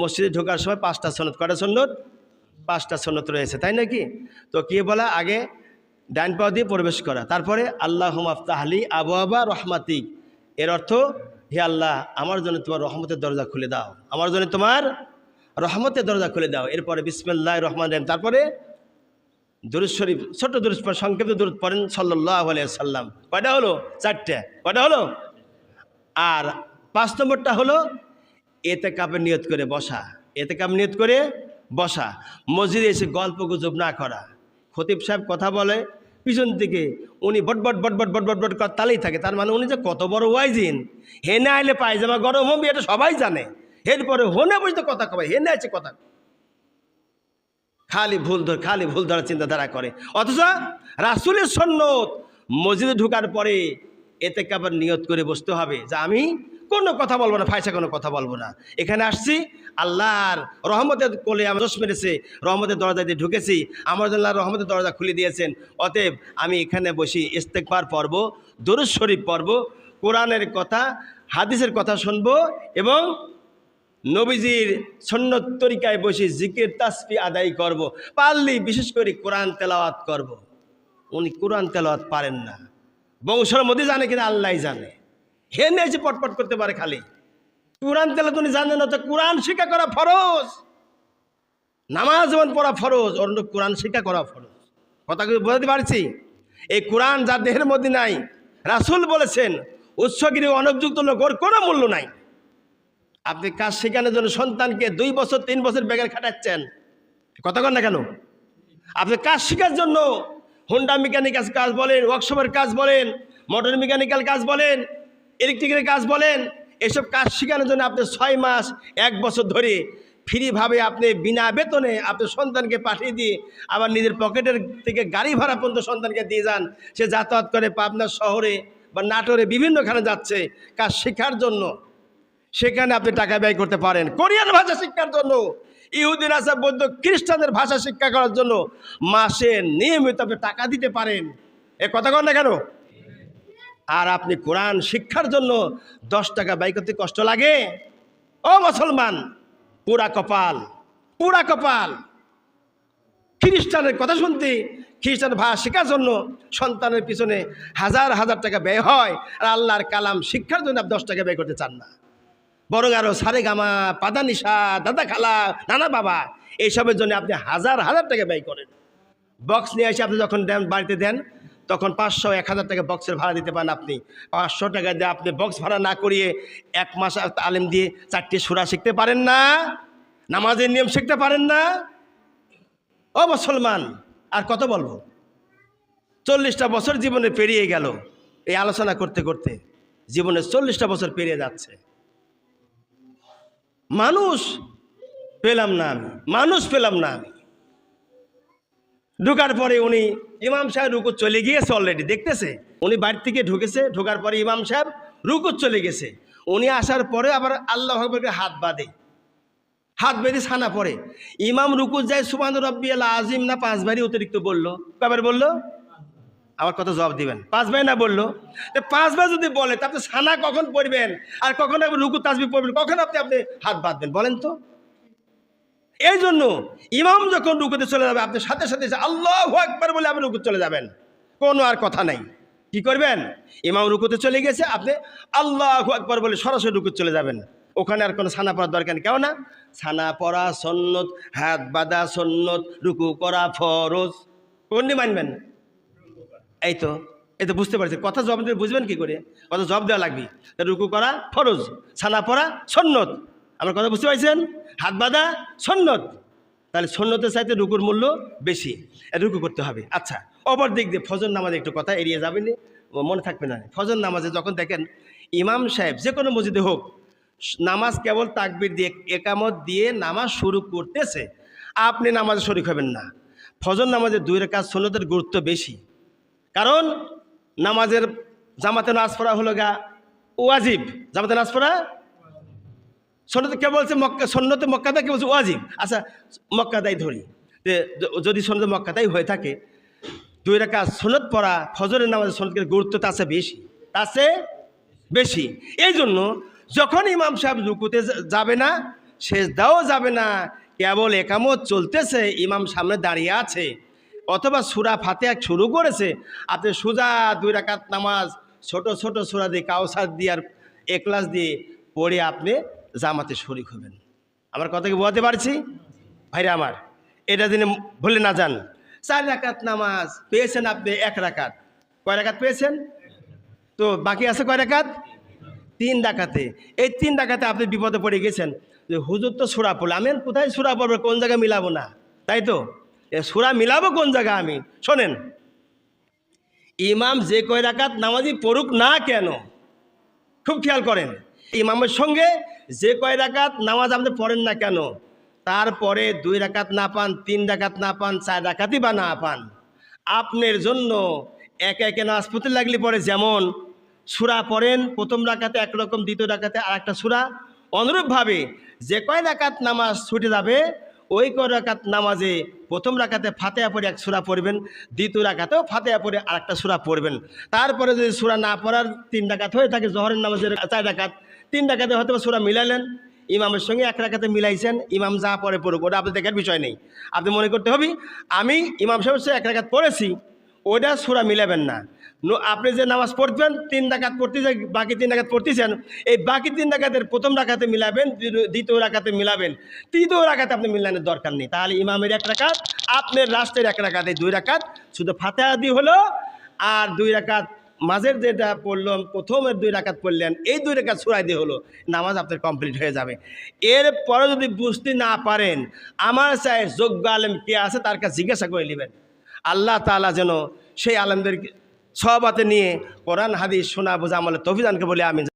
মসজিদে ঢোকার সময় পাঁচটা সন্নত কটা সন্নত পাঁচটা সন্নত রয়েছে, তাই নাকি? তো কি বলা? আগে ডাইন পাও দিয়ে প্রবেশ করা, তারপরে আল্লাহ আফতাহলি আবু আবা রহমাতি এর অর্থ, হে আল্লাহ, আমার জন্য তোমার রহমতের দরজা খুলে দাও। আমার জন্য তোমার রহমতের দরজা খুলে দাও। এরপরে বিসমুল্লাহ রহমান রহিম, তারপরে দুরুদ শরীফ, ছোট্ট দুরুদ সংক্ষিপ্ত দুরুদ পড়েন সাল্লাহ সাল্লাম কয়টা হলো? চারটে। কয়টা হলো? আর পাঁচ নম্বরটা হলো এতে কাপের নিয়ত করে বসা এতে কাপ নিয়ত করে বসা। মসজিদে এসে গল্প গুজব না করা। খতিব সাহেব কথা বলে, পিছন থেকে উনি বটবট বটবট বটবট বট করে তালেই থাকে। তার মানে উনি যে কত বড় ওয়াইজিন। হেনে আইলে পায়জামা গরম হবে, এটা সবাই জানে। এরপরে হনে বুঝতে কথা কবে হেনে আছে কথা খালি ভুল ধর, খালি ভুল ধরার চিন্তাধারা করে। অথচ রাসুলের সন্ন্যত মসজিদে ঢুকার পরে এতে আবার নিয়ত করে বসতে হবে। যে আমি কোনো কথা বলব না ফাইসা কোনো কথা বলব না এখানে আসছি, আল্লাহর রহমতের কোলে আমার দোষ মেরেছে, রহমতের দরজা দিয়ে ঢুকেছি, আমার জন্য রহমতের দরজা খুলে দিয়েছেন অতএব আমি এখানে বসি, ইস্তেকবার পর্ব দরুদ শরীফ পর্ব কোরআনের কথা, হাদিসের কথা শুনব এবং নবীজির সন্ন্যত তরিকায় বসে জিকির তাসফি আদায় করব। পারলেই বিশেষ করে কোরআন তেলাওয়াত করব। উনি কোরআন তেলাওয়াত পারেন না বংশের মধ্যে জানে কিনা আল্লাহ জানে হে পটপট করতে পারে খালি। কোরআন তেলে উনি জানেন না তো কোরআন শিক্ষা করা ফরজ। নামাজ যেমন পড়া ফরজ, অন্য কোরআন শিক্ষা করা ফরজ। কথা বোঝাতে পারছি? এই কোরআন যার দেহের মধ্যে নাই, রাসুল বলেছেন, উৎসগিরি অনুপযুক্ত লোক, ওর কোনো মূল্য নাই। আপনি কাজ শেখানোর জন্য সন্তানকে দুই বছর, তিন বছর বেগার খাটাচ্ছেন। কথা কন না কেন? আপনি কাজ শেখার জন্য হোন্ডা মেকানিক্যাল কাজ বলেন ওয়ার্কশপের কাজ বলেন মোটর মেকানিক্যাল কাজ বলেন ইলেকট্রিকের কাজ বলেন, এসব কাজ শেখানোর জন্য আপনি ছয় মাস, এক বছর ধরে ফ্রিভাবে আপনি বিনা বেতনে আপনি সন্তানকে পাঠিয়ে দিয়ে আবার নিজের পকেটের থেকে গাড়ি ভাড়া পর্যন্ত সন্তানকে দিয়ে যান। সে যাতায়াত করে পাবনা শহরে বা নাটোরে বিভিন্নখানে যাচ্ছে কাজ শেখার জন্য। সেখানে আপনি টাকা ব্যয় করতে পারেন। কোরিয়ান ভাষা শিক্ষার জন্য, ইহুদিন আছে বৌদ্ধ, খ্রিস্টানদের ভাষা শিক্ষা করার জন্য মাসে নিয়মিত আপনি টাকা দিতে পারেন। এ কথা কন না কেন? আর আপনি কোরআন শিক্ষার জন্য দশ টাকা ব্যয় করতে কষ্ট লাগে? ও মুসলমান, পুরা কপাল পুরা কপাল। খ্রিস্টানের কথা শুনতে, খ্রিস্টান ভাষা শেখার জন্য সন্তানের পিছনে হাজার হাজার টাকা ব্যয় হয় আর আল্লাহর কালাম শিক্ষার জন্য আপনি দশ টাকা ব্যয় করতে চান না। বরং আরও সারে গামা, পাদা নিশা, দাদা খালা, নানা বাবা, এইসবের জন্য আপনি হাজার হাজার টাকা ব্যয় করেন। বক্স নিয়ে এসে আপনি যখন দেন, বাড়িতে দেন তখন পাঁচশো এক হাজার টাকা বক্সের ভাড়া দিতে পারেন আপনি। পাঁচশো টাকা দিয়ে আপনি বক্স ভাড়া না করিয়ে এক মাস তালিম দিয়ে চারটে সুরা শিখতে পারেন না? নামাজের নিয়ম শিখতে পারেন না? ও মুসলমান, আর কত বলব? চল্লিশটা বছর জীবনে পেরিয়ে গেল এই আলোচনা করতে করতে। জীবনে চল্লিশটা বছর পেরিয়ে যাচ্ছে। মানুষ পেলাম না আমি, মানুষ পেলাম না আমি। ঢোকার পরে উনি ইমাম সাহেব রুকু চলে গিয়েছে অলরেডি দেখতেছে? উনি বাড়ি থেকে ঢুকেছে, ঢোকার পরে ইমাম সাহেব রুকু চলে গেছে। উনি আসার পরে আবার আল্লাহ আকবরকে হাত বাঁধে। হাত বেঁধে ছানা পড়ে। ইমাম রুকু যায় সুমান রব্বি আল্লাহ আজিম না, পাঁচ পাঁচবারই অতিরিক্ত বলল। কবার বলল? আমার কথা জবাব দিবেন? পাঁচ পাঁচবার না বলল? পাঁচবার যদি বলে, তা আপনি ছানা কখন পড়বেন? আর কখন আপনি রুকু তাসবি পড়বেন? কখন আপনি আপনি হাত বাঁধবেন? বলেন তো। এই জন্য ইমাম যখন রুকুতে চলে যাবে, আপনি সাথে সাথে আল্লাহ একবার বলে আপনি রুকুতে চলে যাবেন। কোনো আর কথা নাই। কি করবেন? ইমাম রুকুতে চলে গেছে, আপনি আল্লাহ একবার বলে সরাসরি রুকুতে চলে যাবেন। ওখানে আর কোনো ছানা পড়ার দরকার কেউ না? ছানা পড়া সন্নত হাত বাঁধা সন্নত রুকু করা ফরজ। কোনটি মানবেন? এই তো এই তো বুঝতে পারছি। কথা জব দিয়ে বুঝবেন কি করে? কথা জব দেওয়া লাগবে। রুকু করা ফরজ, ছানা পড়া সন্নত আমার কথা বুঝতে পারছেন? হাত বাঁধা সন্নত তাহলে সন্ন্যতের চাইতে রুকুর মূল্য বেশি। রুকু করতে হবে। আচ্ছা অপর দিক দিয়ে ফজর নামাজে একটু কথা এড়িয়ে যাবেন মনে থাকবে না। ফজর নামাজে যখন দেখেন ইমাম সাহেব, যে কোনো মসজিদে হোক, নামাজ কেবল তাকবির দিয়ে, একামত দিয়ে নামাজ শুরু করতেছে। আপনি নামাজে শরিক হবেন না। ফজর নামাজে দুই রেখা সন্ন্যতের গুরুত্ব বেশি। কারণ নামাজের জামাতে নাচ পড়া হলো গা ওয়াজিব। জামাতে নাচ পড়া সন্ন্যতে কে বলছে? মক্কা সন্ন্যতে মক্কাদা কে বলছে? ওয়াজিব। আচ্ছা মক্কাদাই ধরি। যদি সন্ন্যতে মক্কাদাই হয়ে থাকে, দুই রেখা সন্নত পড়া, ফজরের নামাজের সন্ন্যতের গুরুত্ব তা আছে বেশি। তা আছে বেশি। এই জন্য যখন ইমাম সাহেব রুকুতে যাবে না শেষ দাও যাবে না, কেবল একামত চলতেছে, ইমাম সামনে দাঁড়িয়ে আছে। অথবা সুরা ফাতেহা শুরু করেছে, আপনি সুজা দুই রাকাত নামাজ, ছোট ছোট সুরা দিয়ে কাউসার দিয়ে আর একলাস দিয়ে পড়ে আপনি জামাতে শরিক হবেন। আমার কথা কি বোঝাতে পারছি? ভাইরা আমার, এটা দিনে ভুলে না যান, চার রাকাত নামাজ পেয়েছেন আপনি এক রাকাত। কয় রাকাত পেয়েছেন? তো বাকি আছে কয় রাকাত? তিন ডাকাতে এই তিন ডাকাতে আপনি বিপদে পড়ে গেছেন। যে হুজুর তো সুরা পড়ল আমি কোথায় সুরা পড়ব? কোন জায়গায় মিলাবো না? তাই তো? এ সুরা মিলাবো কোন জায়গায় আমি? শোনেন। ইমাম যে কয় রাকাত নামাজি পড়ুক না কেন? খুব খেয়াল করেন। ইমামের সঙ্গে যে কয় রাকাত নামাজ আপনি পড়েন না কেন? তারপরে দুই রাকাত না পান, তিন রাকাত না পান, চার রাকাতই বা না পান। আপনার জন্য একে একে নামাজ পড়তে লাগলে পরে যেমন সুরা পড়েন, প্রথম রাকাতে একরকম, দ্বিতীয় রাকাতে আর একটা সুরা। অনুরূপভাবে যে কয় রাকাত নামাজ ছুটে যাবে, ওই কয় রাকাত নামাজে প্রথম রাকাতে ফাতেহা পরে এক সুরা পড়বেন, দ্বিতীয় রাকাতেও ফাতেহা পরে আর একটা সুরা পড়বেন। তারপরে যদি সুরা না পড়ার তিন ডাকাত হয়ে থাকে, জহরের নামাজের চার রাকাত তিন রাকাতে হয়তো সুরা মিলালেন, ইমামের সঙ্গে এক রাকাতে মিলাইছেন, ইমাম যা পরে পড়ুক, ওটা আপনি দেখার বিষয় নেই। আপনি মনে করতে হবে, আমি ইমাম সাহেব সঙ্গে এক রাকাত পড়েছি ওটা সুরা মিলাবেন না। আপনি যে নামাজ পড়বেন, তিন ডাকাত পড়তে বাকি তিন ডাকাত পড়তেছেন, এই বাকি তিন ডাকাতের প্রথম রাখাতে মিলাবেন, দ্বিতীয়- রাখাতে মিলাবেন। তৃতীয় রাখাতে আপনি মিলানোর দরকার নেই। তাহলে ইমামের এক রাকাত আপনার রাষ্ট্রের এক রাকাত এই দুই রাকাত শুধু ফাতেহা দিয়ে হলো, আর দুই রাকাত মাঝের যেটা পড়লাম, প্রথমের দুই রাকাত পড়লেন, এই দুই রাকাত সুরাই দিয়ে হলো, নামাজ আপনার কমপ্লিট হয়ে যাবে। এরপরে যদি বুঝতে না পারেন, আমার চাই যোগ্য আলেম কে আছে তার কাছে জিজ্ঞাসা করে নেবেন। আল্লাহ তালা যেন সেই আলেমদেরকে সবাতে নিয়ে কোরআন, হাদিস শোনা বোঝা আমলে তফিদানকে বলে আমি